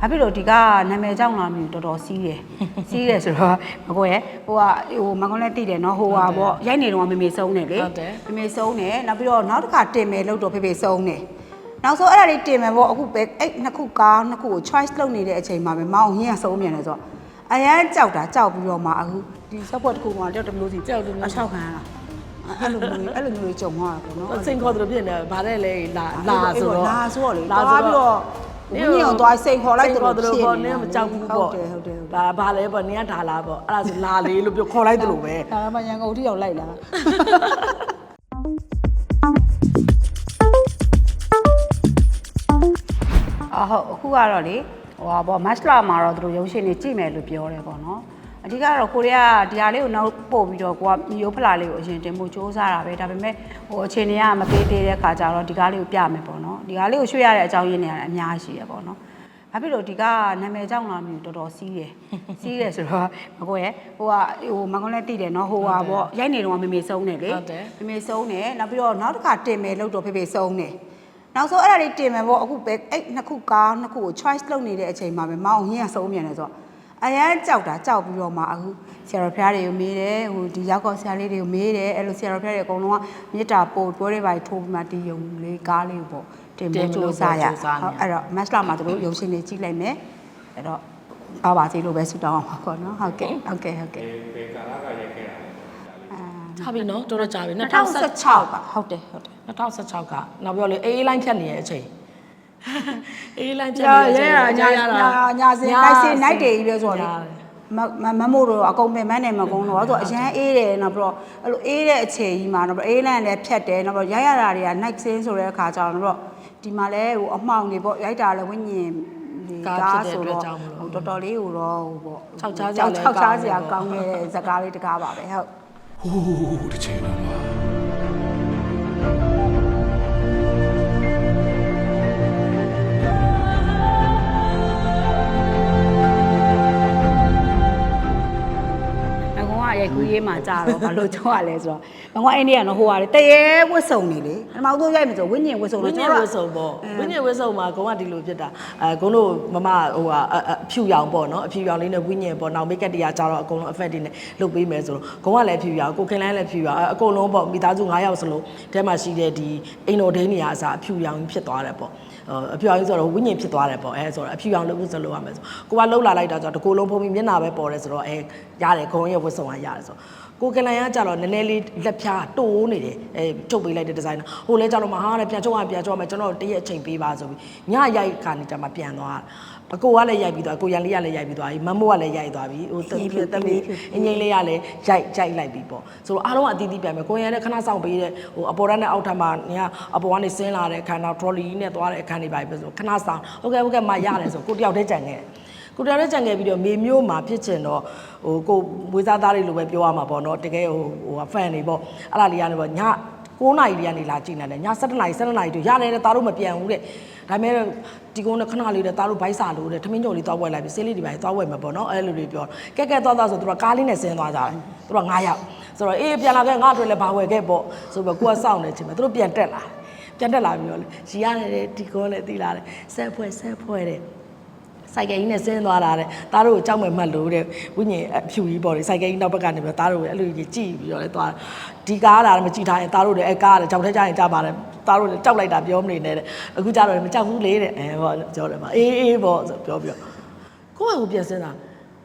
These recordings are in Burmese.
ဘာဖြစ်လို့ဒီကနာမည်ကြောင့်လာမျိုးတော်တော်စီးတယ်စီးတယ်ဆိုတော့မကွယ်ဟိုကဟိုမကွန်လည်းတိတယ်နော်ဟိုဟာပေါ့ရိုက်နေတော့မမေဆုံးတယ်လေဟုတ်တယ်မမေဆုံးတယ်နောက်ပြီးတော့နောက်တစ်ခါတင်မယ်လို့တော့ဖေဖေဆုံးတယ်နောက်ဆုံးအဲ့ဒါလေးတင်မယ်ပေါ့အခုပဲအဲ့နှစ်ခုကားနှစ်ခုကို choice လုပ်နေတဲ့အချိန်မှာပဲမောင်ဟင်းကဆုံးမြန်တယ်ဆိုတော့အရန်ကြောက်တာကြောက်ပြီးတော့မှအခုဒီ support တစ်ခုမှကြောက်တယ်မျိုးစီကြောက်တယ်မျိုးစီအချောက်ခံရတာအဲ့လိုမျိုးအဲ့လိုမျိုးကြုံရတာပေါ့နော်စိန်ခေါ်တယ်လို့ဖြစ်နေဗါတဲ့လေလာလာဆိုတော့လာဆိုတော့လေလာလာဆိုပြီးတော့ တော့ဝင်းညောင်သွားစိန်ခေါ်လိုက်တယ်စိန်လို့ခေါ်ဖြစ်တယ်နေလို့ပေါ့နင်းမကြောက်ဘူးပေါ့ဟုတ်တယ်ဟုတ်တယ်ဟုတ်တယ်ဒါဗါလဲပေါ့နင်းကဒါလာပေါ့အဲ့ဒါဆိုလာလေလို့ပြောခေါ်လိုက်တယ်လို့ပဲဒါမှရန်ကုန်ထိအောင်လိုက်လာအဟုတ်အခုကတော့လေဟိုပါပေါ့မတ်လာမှာတော့သူတို့ရုံရှင်နေကြည့်မယ်လို့ပြောတယ်ပေါ့နော် အဓိကတော့ကိုရီးယားဒီဟာလေးကိုနောက်ပို့ပြီးတော့ကိုကမျိုးဖလာလေးကိုအရင်တင်ဖို့စူးစမ်းတာပဲဒါပေမဲ့ဟိုအခြေအနေကမပေးသေးတဲ့ခါကျတော့ဒီကားလေးကိုပြမယ်ပေါ့နော်ဒီကားလေးကိုရွှေ့ရတဲ့အကြောင်းရင်းနေရတယ်အများကြီးရှိရပေါ့နော်ဘာဖြစ်လို့ဒီကနာမည်ကြောင့်လာမျိုးတော်တော်စီးတယ်စီးတယ်ဆိုတော့မကွယ်ဟိုကဟိုမကွန်လည်းတိတယ်နော်ဟိုဟာပေါ့ရိုက်နေတော့မမေဆုံးတယ်လေဟုတ်တယ်မမေဆုံးတယ်နောက်ပြီးတော့နောက်တစ်ခါတင်မယ်လို့တော့ဖေဖေဆုံးတယ်နောက်ဆုံးအဲ့ဒါလေးတင်မယ်ပေါ့အခုပဲအဲ့နှစ်ခုကားနှစ်ခုကို choice လုပ်နေတဲ့အချိန်မှာပဲမောင်ဟင်းကဆုံးမြန်တယ်ဆိုတော့ အရန်ကြောက်တာကြောက်ပြီးတော့မှအခုဆရာတော်ဖျားတွေကိုမေးတယ်ဟိုဒီရောက်ကောဆရာလေးတွေကိုမေးတယ်အဲ့လိုဆရာတော်ဖျားတွေအကုန်လုံးကမေတ္တာပို့ပွဲတွေပါထိုးပြီးမှဒီယုံလေးကားလေးကိုပေါ့တင်ဖို့ကြိုးစားရဟုတ်အဲ့တော့ match လာမှာတို့ရုံရှင်နေကြည့်လိုက်မယ်အဲ့တော့ပါပါစီလို့ပဲဆူတောင်းအောင်ပါပေါ့နော်ဟုတ်ကဲ့ဟုတ်ကဲ့ဟုတ်ကဲ့ဘေကာလာကရိုက်ခဲ့တာထားပြီနော်တော်တော်ကြာပြီ2016 2016ပါဟုတ်တယ်ဟုတ်တယ်2016ကနောက်ပြောလေအေးအေးလိုင်းဖြတ်နေတဲ့အချိန် အေးအေးလိုင်းဖြတ်ကြာနေရဲတဲ့အချိန်တာညာညာညာစင်တိုက်စင်နိုင်တယ်ကြီးပဲဆိုတော့လေညာတယ်မမမမို့တော့အကုန်ပင်မနဲ့မကုန်းတော့ဆိုတော့အရန်အေးတယ်နောက်ပြီးတော့အဲ့လိုအေးတဲ့အချိန်ကြီးမှာနောက်ပြီးအေးလန့်လည်းဖြတ်တယ်နောက်ပြီးရရတာတွေက night scene ဆိုတဲ့အခါကျတော့နောက်ပြီးဒီမှာလဲဟိုအမှောင်တွေပေါ့ရိုက်တာလည်းဝိညာဉ်ဒီကားကားဖြစ်ဆိုတဲ့အတွက်တော့ကြောင့်မလို့ဟိုတော်တော်လေးဟိုတော့ဟိုပေါ့ခြောက်ခြားစရာလည်းခြောက်ခြားစရာကောကောင်းင်းတယ်တဲ့ဇာကားလေးတကားပါပဲဟုတ်ဟိုးတစ်ချိန်လုံးမှာ ကောင်ကရိုက်ကူးရေးမှာကြာတော့ဘာလို့ကြောက်ရလဲဆိုတော့ငကောင်အိန္ဒိယနော်ဟိုဟာလေတရေဝတ်စုံနေလေပထမဆုံးရိုက်မယ်ဆိုဝိညာဉ်ဝတ်စုံဝိတော့ညာဉ်ဝတ်စုံပေါ့ဝိညာဉ်ဝတ်စုံမှာဂုံကဒီလိုဖြစ်တာအဲဂုံတို့မမဟိုဟာအအအဖြူရောင်ပေါ့နော်အဖြူရောင်လေးနဲ့ဝိညာဉ်ပေါ့နောက်မိတ်ကပ်တရားကြတော့အကုန်လုံး effect တွေနဲ့လုပ်ပေးမယ်ဆိုတော့ဂုံကလည်းဖြူရောင်ကိုခင်လိုင်းလည်းဖြူရောင်အဲအကုန်လုံးပေါ့မိသားစု9ယောက်စလုံးတဲမှာရှိတဲ့ဒီအိမ်တော်ဒိန်းနေရာအစားအဖြူရောင်ကြီးဖြစ်သွားတယ်ပေါ့ အဖြူရောင်ကြီးဆိုတော့ဝိညာဉ်ဖြစ်သွားတယ်ပေါ့အဲဆိုတော့အဖြူရောင်လို့ဝတ်စလို့ရမယ်ဆိုကိုကလှုပ်လာလိုက်တာဆိုတော့တကူလုံးဖုံးပြီးမျက်နှာပဲပေါ်တယ်ဆိုတော့အဲရတယ်ဂုံရဲ့ဝတ်စုံကရတယ်ဆိုတော့ ကိုကလန်ရကြတော့နည်းနည်းလေးလက်ဖြားတိုးနေတယ်အဲထုတ်ပေးလိုက်တဲ့ဒီဇိုင်နာဟိုလဲကြတော့မဟာလည်းပြန်ချုပ်ရပြန်ချုပ်ရမယ်ကျွန်တော်တရက်အချိန်ပေးပါဆိုပြီးညရိုက်ခါနေကြမှာပြန်သွားအကိုကလည်းရိုက်ပြီးသွားကိုရန်လေးကလည်းရိုက်ပြီးသွားပြီမမိုးကလည်းရိုက်သွားပြီဟိုတမီးတမီးအငိမ့်လေးကလည်းရိုက်ရိုက်လိုက်ပြီပေါ့ဆိုတော့အားလုံးကအတီးတီးပြန်မယ်ကိုရန်လည်းခဏဆောင်ပေးတဲ့ဟိုအပေါ်တန်းနဲ့အောက်ထပ်မှာနေကအပေါ်ကနေဆင်းလာတဲ့အခန်းတော့ trolley နဲ့သွားတဲ့အခန်းတွေပါပဲဆိုခဏဆောင်ဟုတ်ကဲ့ဟုတ်ကဲ့မရတယ်ဆိုကိုတယောက်တည်းကြံခဲ့တယ် ကိုတော်လည်းကြံခဲ့ပြီးတော့မေမျိုးမှာဖြစ်ချင်တော့ဟိုကိုမွေးစားသားတွေလိုပဲပြောရမှာပေါ့နော်တကယ်ဟိုဟိုဖန်တွေပေါ့အဲ့လာလေးကနေပေါ့ည9နာရီလေးကနေလာကြည့်နေတယ်ည7နာရီ7နာရီတို့ရတယ်တဲ့သားတို့မပြန်ဘူးတဲ့ဒါပေမဲ့ဒီကုန်းနဲ့ခဏလေးတဲ့သားတို့ဘိုက်စာလို့တဲ့ထမင်းကြော်လေးသွားဝယ်လိုက်ပြီးဆေးလေးတွေပါသွားဝယ်မှာပေါ့နော်အဲ့လိုတွေပြောကဲကဲသွားသွားဆိုသူကကားလေးနဲ့ဆင်းသွားကြတယ်သူက9ယောက်ဆိုတော့အေးပြန်လာခဲ့ငါ့အတွက်လည်းဘာဝယ်ခဲ့ပေါ့ဆိုတော့ကိုကစောင့်နေချင်မယ်သူတို့ပြန်တက်လာပြန်တက်လာပြီးတော့လေရီရတယ်ဒီကုန်းနဲ့တီးလာတယ်ဆက်ဖွဲ့ဆက်ဖွဲ့တဲ့ စိုက်ကယ်ကြီးနဲ့ဆင်းသွားတာတဲ့သားတို့ကိုကြောက်မဲ့မှတ်လို့တဲ့ဝိညာဉ်အဖြူကြီးပေါ့လေစိုက်ကယ်ကြီးနောက်ဘက်ကနေပြီးတော့သားတို့ကိုအဲ့လိုကြီးကြည့်ပြီးတော့လဲသွားဒီကားလာမကြည့်ထားရင်သားတို့လည်းအဲကားလည်းကြောက်ထဲကြရင်ကြပါတယ်သားတို့လည်းကြောက်လိုက်တာပြောမနေနဲ့တဲ့အခုကြတော့မကြောက်ဘူးလေတဲ့အဲပေါ့ပြောတယ်မှာအေးအေးပေါ့ဆိုပြောပြီးတော့ကိုယ့်ဟာကိုပြန်စင်းတာ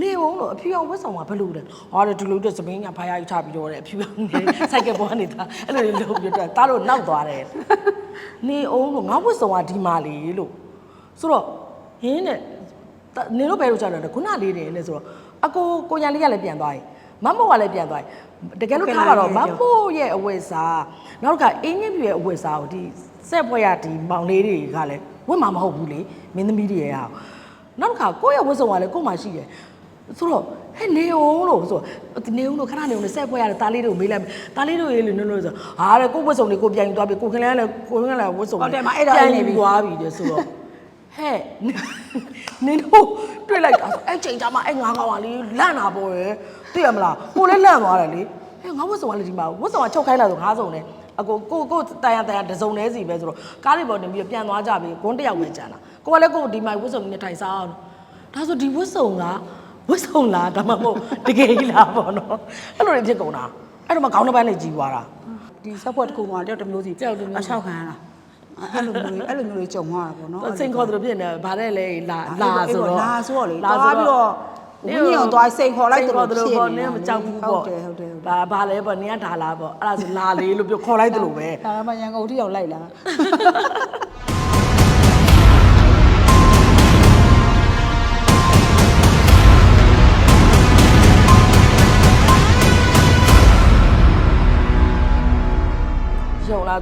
နေအောင်လို့အဖြူအောင်ဝတ်ဆောင်မှာဘယ်လိုလဲဟာတဲ့ဒီလိုတဲ့စပင်းညာဖားရယူချပြီးတော့တဲ့အဖြူအောင်နေစိုက်ကယ်ပေါ်နေတာအဲ့လိုလုပ်ပြီးတော့သားတို့နောက်သွားတယ်နေအောင်လို့ငါဝတ်ဆောင်ကဒီမာလီလို့ဆိုတော့ဟင်းတဲ့တ နင်တို့ဘယ်လိုကြောက်တယ်ခုနလေးတွေလဲဆိုတော့အကိုကိုရန်လေးကလည်းပြန်သွားပြီမမို့ကလည်းပြန်သွားပြီတကယ်လို့ထားပါတော့မမို့ရဲ့အဝတ်စားနောက်တစ်ခါအင်းကြီးပြည့်ရဲ့အဝတ်စားကိုဒီဆက်ဖွဲ့ရဒီမောင်လေးတွေကလည်းဝတ်မှာမဟုတ်ဘူးလေမင်းသမီးတွေရဲ့ဟာနောက်တစ်ခါကိုယ့်ရဲ့ဝတ်စုံကလည်းကို့မှာရှိတယ်ဆိုတော့ဟဲ့နေအောင်လို့ဆိုတော့နေအောင်လို့ခဏနေအောင်လို့ဆက်ဖွဲ့ရတယ်တားလေးတွေကိုမေးလိုက်တားလေးတို့ရေးလို့နင်းလို့ဆိုဟာတဲ့ကိုယ့်ဝတ်စုံတွေကိုပြန်ယူသွားပြီကိုခင်လည်းလည်းကိုခင်လည်းဝတ်စုံဟုတ်တယ်မအဲ့တော့ပြန်နေယူပြီသွားပြီတဲ့ဆိုတော့ ဟဲ့နင်တို့တွေ့လိုက်တာဆိုအဲ့ချိန်ကျမှအဲ့ငါးကောင်ကလေလန့်တာပေါ့ရယ်သိရမလားကိုလည်းလန့်သွားတယ်လေဟဲ့ငါဝတ်စုံကလည်းဒီမှာဝတ်စုံကချုပ်ခိုင်းလာဆိုငါးစုံနဲ့အကိုကိုကိုတန်ရတန်ရတစုံနေစီပဲဆိုတော့ကားလေးပေါ်တင်ပြီးပြန်သွားကြပြီဂွန်းတစ်ယောက်ပဲကျန်တာကိုကလည်းကိုဒီမှာဝတ်စုံနဲ့ထိုင်စားအောင်ဒါဆိုဒီဝတ်စုံကဝတ်စုံလားဒါမှမဟုတ်တကယ်ကြီးလားပေါ့နော်အဲ့လိုတွေဖြစ်ကုန်တာအဲ့တော့မှခေါင်းတစ်ပတ်နဲ့ကြီးသွားတာဒီဆက်ဖွဲ့တစ်ခုမှတယောက်တစ်မျိုးစီတယောက်တစ်မျိုးစီအချောက်ခံရတာ အဲ့လိုမျိုးအဲ့လိုမျိုးလေးကြုံရတာပေါ့နော်စိန်ခေါ်သလိုဖြစ်နေဗါတဲ့လေလာလာဆိုတော့လာဆိုတော့လေလာပြီးတော့ဝင်းရောသွားစိန်ခေါ်လိုက်တယ်လို့ဖြစ်ပေါ့နေနင်းမကြောက်ဘူးပေါ့ဟုတ်တယ်ဟုတ်တယ်ဟုတ်တယ်ဘာဘာလဲပေါ့နင်းကဒါလာပေါ့အဲ့ဒါဆိုလာလေလို့ပြောခေါ်လိုက်တယ်လို့ပဲဒါမှရန်ကုန်ထိရောက်လိုက်လာ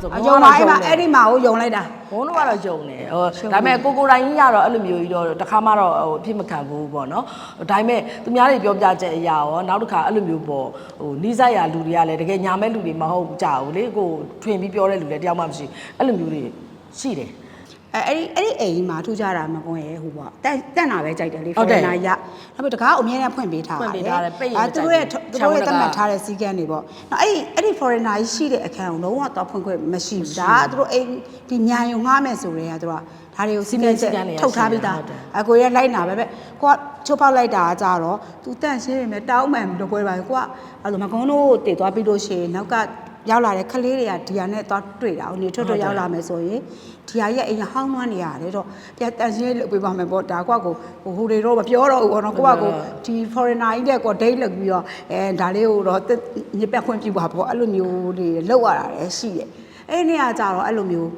ဆိုအယုံပါအဲ့မှာအဲ့ဒီမှာကိုယုံလိုက်တာဘုန်းတို့ကတော့ယုံတယ်ဟိုဒါပေမဲ့ကိုကိုတိုင်းကြီးကတော့အဲ့လိုမျိုးကြီးတော့တစ်ခါမှတော့ဟိုအဖြစ်မခံဘူးပေါ့နော်ဒါပေမဲ့သူများတွေပြောပြချက်အရာရောနောက်တစ်ခါအဲ့လိုမျိုးပေါ့ဟိုနီးစပ်ရလူတွေကလည်းတကယ်ညာမဲ့လူတွေမဟုတ်ကြဘူးလေကိုထွင်ပြီးပြောတဲ့လူလည်းတယောက်မှမရှိအဲ့လိုမျိုးတွေရှိတယ် အဲအဲ့ဒီအဲ့ဒီအိမ်မှာထူးကြတာမကွန်ရဲ့ဟိုပေါ့တက်တက်နာပဲကြိုက်တယ်လေဟုတ်တယ်နာရနောက်ပြီးတကားအမြဲတမ်းဖွင့်ပေးထားဖွင့်ပါပေးလေထားတယ်ပိတ်ရင်အဲသူတို့ရဲ့ကြိုက်သူတယ်တို့ရဲ့ခြံတဝတ်န်းတကားမှတ်ထားတဲ့စီကံတွေပေါ့နောက်အဲ့ဒီအဲ့ဒီ foreigner ကြီးရှိတဲ့အခန်းကိုလုံးဝတော့ဖွင့်ခွင့်မရှိဘူးဒါကသူတို့အိမ်ဒီညာယုံငှားမယ်ဆိုတဲ့ကသူကဒါတွေကိုစီကံချက်ထုတ်ထားပြီးသားအကိုရလိုက်နာပဲပဲကိုကချိုးပေါက်လိုက်တာကကြတော့သူတန့်ရှင်းနေမယ်တောင်းမှန်တော့ပွဲပါကိုကအဲ့လိုမကုန်းတို့တည်သွားပြီးလို့ရှိရင်နောက်က ရောက်လာတဲ့ကလေးတွေကဒီဟာနဲ့သွားတွေ့တာနေထွက်ထွက်ရောက်လာမယ်ဆိုရင်ဒီဟာရဲ့အိမ်ဟောင်းနှွမ်းနေရတယ်တော့ပြန်တန့်ရှင်းလုပ်ပေးပါမယ်ပေါ့ဒါကွာကိုဟိုဟိုတွေတော့မပြောတော့ဘူးပေါ့နော်ကိုကကိုဒီ foreigner ကြီးတဲ့ကို date လုပ်ပြီးတော့အဲဒါလေးကိုတော့ညစ်ပတ်ခွင့်ပြုပါပေါ့အဲ့လိုမျိုးတွေလောက်ရတာလည်းရှိတယ်အဲ့ဒီနေရာကြတော့အဲ့လိုမျိုး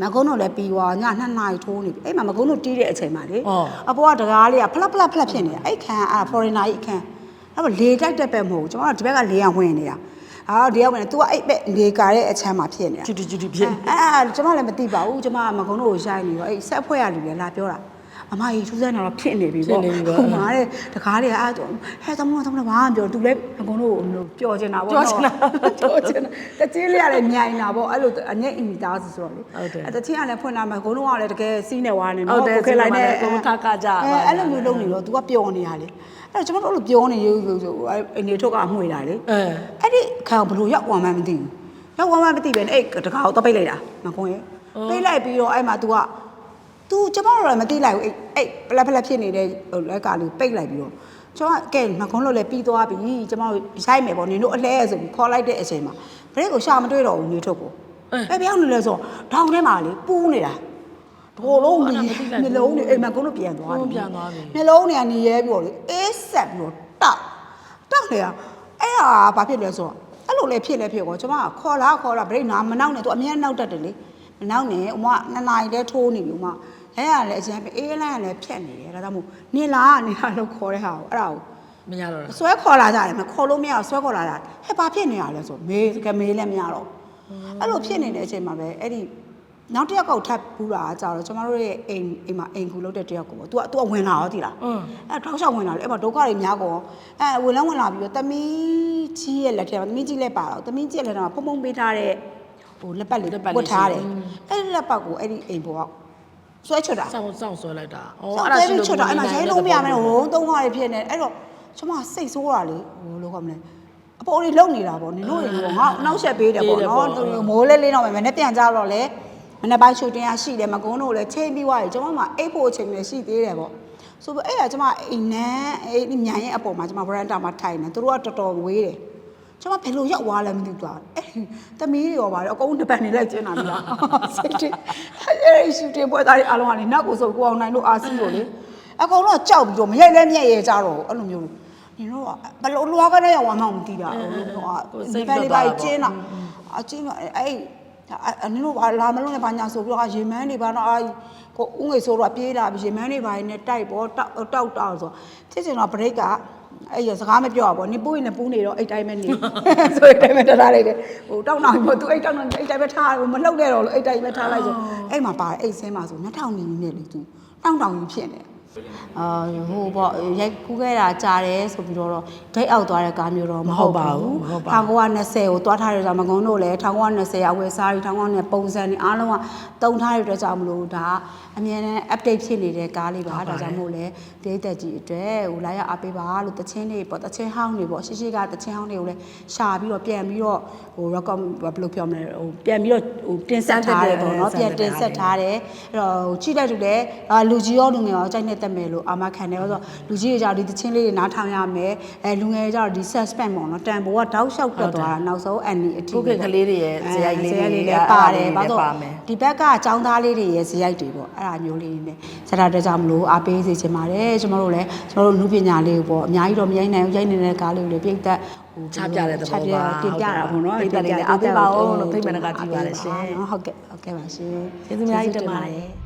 မကုန်းတို့လည်းပြီးသွားည2နာရီထိုးနေပြီအဲ့မှာမကုန်းတို့တီးတဲ့အချိန်မှာလေအော်အပေါ်ကတကားလေးကဖလက်ဖလက်ဖလက်ဖြစ်နေတာအဲ့ခန်းအာ foreigner ကြီးအခန်းအဲ့မှာလေတိုက်တက်ပဲမဟုတ်ဘူးကျွန်တော်တို့ဒီဘက်ကလေကဝင်နေတာ အာဒီကဝင်နေ तू ကအဲ့ပဲလေကာတဲ့အချမ်းမှာဖြစ်နေတာချူတူချူတူဖြစ်အဲ့အဲ့ကျွန်မလည်းမသိပါဘူးကျွန်မကမကုန်းတို့ကိုရိုက်နေတော့အဲ့ဆက်ဖွဲ့ရလူလည်းလာပြောတာ အမကြီးထူးဆန်းတာတော့ဖြစ်နေပြီပေါ့ခုမှတဲ့တကားတွေကအဲ့တော့ဟဲ့သမုံသမုံဘာမှမပြောသူလည်းအကုန်လုံးကိုပျော်ချင်တာပေါ့ပျော်ချင်တာပျော်ချင်တာတချင်းလေးကလည်းမြိုင်တာပေါ့အဲ့လိုအငက်အင်မီသားဆိုဆိုတော့လေတချင်းကလည်းဖွင့်လာမှာအကုန်လုံးကလည်းတကယ်စီးနေွားနေတော့ကိုခေလိုက်နေအကုန်ကကကြပါအဲ့လိုမျိုးလုပ်နေတော့ तू ကပျော်နေတာလေအဲ့တော့ကျွန်တော်တို့ပြောနေရုပ်ဆိုဆိုအနေထုတ်ကအမွှေတာလေအဲ့ဒီခံဘလို့ရောက်သွားမှမသိဘူးရောက်သွားမှမသိပဲနဲ့အဲ့တကားကိုတော့ပိတ်လိုက်တာမကွန်ရဲ့ပိတ်လိုက်ပြီးတော့အဲ့မှာ तू က तू ကျွန်တော်တို့လည်းမသိလိုက်ဘူးအဲ့အဲ့ပလက်ဖလက်ဖြစ်နေတဲ့ဟိုလက်ကလေးပိတ်လိုက်ပြီးတော့ကျွန်တော်ကဲမကွန်လို့လည်းပြီးသွားပြီကျွန်တော်ရိုက်မယ်ပေါ့နင်တို့အလဲဆိုပြီးခေါ်လိုက်တဲ့အချိန်မှာဘရိတ်ကိုရှာမတွေ့တော့ဘူးနေထုတ်ကိုအဲ့ဘယ်ရောက်နေလဲဆိုတော့ဒေါင်းထဲမှာလေပူးနေတာဘိုလုံးကြီးနှလုံးတွေအိမ်မှာကုန်းတို့ပြန်သွားပြီပြန်သွားပြီနှလုံးတွေကနေရဲပြီးတော့လေအေးဆက်ပြီးတော့တောက်တောက်လေအဲ့ဟာဘာဖြစ်လဲဆိုတော့အဲ့လိုလေဖြစ်လေဖြစ်ကောကျွန်မကခေါ်လာခေါ်လာဗရိတ်နာမနောက်နဲ့သူအမြဲနောက်တတ်တယ်လေမနောက်နဲ့ဥမနှစ်နာရီလဲထိုးနေပြီဥမ လဲရလဲအကျန်းပဲအေးလိုင်းကလည်းဖြတ်နေတယ်ဒါကြောင့်မို့နေလားနေလားလို့ခေါ်တဲ့ဟာကိုအဲ့ဒါကို မရတော့တာ ဆွဲခေါ်လာကြတယ်မခေါ်လို့မရဘူးဆွဲခေါ်လာတာဟဲ့ဘာဖြစ်နေရလဲဆိုမေးကမေးလည်းမရတော့အဲ့လိုဖြစ်နေတဲ့အချိန်မှာပဲအဲ့ဒီနောက်တစ်ယောက်ကောက်ထပ်ပူးတာကကြတော့ကျမတို့ရဲ့အိမ်အိမ်မှာအိမ်ကူလုပ်တဲ့တစ်ယောက်ကိုပေါ့ तू က तू ကဝင်လာရောတိလား อืม အဲ့ထောက်လျှောက်ဝင်လာလေအဲ့မှာဒုက္ခတွေများကောအဲ့ဝင်လန်းဝင်လာပြီးတော့တမီးကြီးရဲ့လက်ထဲမှာတမီးကြီးလက်ပါတော့တမီးကြီးရဲ့လက်ထဲမှာဖုံဖုံပေးထားတဲ့ဟိုလက်ပတ်လေး လက်ပတ်လေး ဝတ်ထားတယ် ရှိတယ် အဲ့ဒီလက်ပတ်ကိုအဲ့ဒီအိမ်ပေါ်က ဆွဲချွတ်တာစောင့်စောင့်ဆွဲလိုက်တာဩဆောအဲ့က်ဒါတဲရှိပြီးလို့ချွတ်တာအဲ့မှာရိုင်းလုံးမရမယ်ဟိုသုံးခါတွေဖြစ်နေအဲ့တော့ကျွန်မစိတ်ဆိုးတာလေဟိုလောကမလဲအပေါ်တွေလုံနေတာပေါ့နင်တို့တွေကငါနောက်ဆက်ပေးတယ်ပေါ့နော်မိုးလေးလေးတော့မယ်မနေ့ပြန်ကြတော့လေမနေ့ပိုင်းရှူတင်ရရှိတယ်မကုန်းတို့လည်းချိန်ပြီးသွားပြီကျွန်မမှအိတ်ဖို့အချိန်လည်းရှိသေးတယ်ပေါ့ဆိုတော့အဲ့ဒါကျွန်မအိမ်နန်းအဲ့ဒီညာရဲ့အပေါ်မှာကျွန်မဗရန်တာမှာထိုင်နေသူတို့ကတော်တော်ဝေးတယ် ကျွန်မဘယ်လိုရောက်သွားလဲမသိဘူးသွားအဲ့သမီးတွေရောပါတယ်အကုန်တပတ်နေလိုက်ကျင်းတာပြီလားစိတ်တွေအဲ့ဒီရှူတင်ပွဲသားတွေအားလုံးကနေနောက်ကိုဆိုကိုအောင်နိုင်တို့အာစီကိုလေအကုန်လုံးကြောက်ပြီးတော့မရိုက်လဲမြက်ရဲကြတော့အဲ့လိုမျိုးနင်တို့ကဘယ်လိုလွားကနေရောက်မှမသိတာဟိုဒီဘက်လေးပါကျင်းတာအကျင်းအဲ့အနင်တို့လာမလို့လည်းဘာညာဆိုပြီးတော့ရေမန်းတွေဘာတော့အာကိုဦးငွေဆိုတော့ပြေးလာပြီးရေမန်းတွေဘာနဲ့တိုက်ပေါ်တောက်တောက်တောက်ဆိုဖြစ်ချင်တော့ break က အဲ့ရစကားမပြောရပါဘူးနေပူးရင်ပူးနေတော့အဲ့တိုင်းပဲနေဆိုအဲ့တိုင်းပဲထားလိုက်တယ်ဟိုတောက်နောက်ပြီးသူအဲ့တောက်နောက်အဲ့တိုင်းပဲထားမလှုပ်ခဲ့တော့လို့အဲ့တိုင်းပဲထားလိုက်ဆိုအဲ့မှာပါအဲ့ဆင်းမှာဆို2000နီနေလေသူတောင်းတောင်ကြီးဖြစ်နေအာဟိုပေါ့ရိုက်ကူးခဲ့တာကြားတယ်ဆိုပြီးတော့ဒိတ်အောက်သွားတဲ့ကားမျိုးတော့မဟုတ်ပါဘူး1920ကိုသွားထားတဲ့ကြောင့်မကုန်းတို့လည်း1920အဝယ်စားတွေ1920ပုံစံတွေအားလုံးကတုံထားတဲ့အတွက်ကြောင့်မလို့ဒါ အမြဲတမ်း update ဖြစ်နေတဲ့ကားလေးပါဒါကြောင့်မို့လဲဒေသက်ကြီးအတွက်ဟိုလာရအားပေးပါလို့တချင်းတွေပေါ့တချင်းဟောင်းတွေပေါ့ရှိရှိကတချင်းဟောင်းတွေကိုလည်းရှာပြီးတော့ပြန်ပြီးတော့ဟို record ဘယ်လိုပြောမလဲဟိုပြန်ပြီးတော့ဟိုတင်ဆက်ထားတယ်ပေါ့နော်ပြန်တင်ဆက်ထားတယ်အဲ့တော့ဟိုကြည့်လိုက်လို့လည်းအာလူကြီးရောလူငယ်ရောကြိုက်နေတတ်မယ်လို့အာမခံတယ်ဆိုတော့လူကြီးတွေကြောင့်ဒီတချင်းလေးတွေနားထောင်ရမယ်အဲလူငယ်တွေကြောင့်ဒီ suspense ပေါ့နော်တန်ဖိုးကတောက်လျှောက်တက်သွားတာနောက်ဆုံးအန်နီအထိကိုကကလေးတွေရဲ့ဇယိုက်လေးတွေဇယိုက်လေးလည်းပါတယ်အဲ့ဘာဒါလို့ပါမယ်ဒီဘက်ကចောင်းသားလေးတွေရဲ့ဇယိုက်တွေပေါ့အဲ့ဒါမျိုးလေးတွေနဲ့ဆက်တာတက်ကြမလို့အားပေးစေချင်ပါတယ်ကျွန်တော်တို့လည်းကျွန်တော်တို့လူပညာလေးကိုပေါ့အများကြီးတော့မရိုက်နိုင်ဘူးရိုက်နေတဲ့ကားလေးကိုလည်းပြိတ်သက်ဟိုချပြတဲ့သဘောပါချပြတင်ပြတာပေါ့နော်ပြိတ္တလေးလည်းအားပေးပါဦးလို့ဖိတ်မနကကြည့်ပါရရှင်ဟုတ်ကဲ့ဟုတ်ကဲ့ပါရှင်ကျေးဇူးအများကြီးတင်ပါတယ်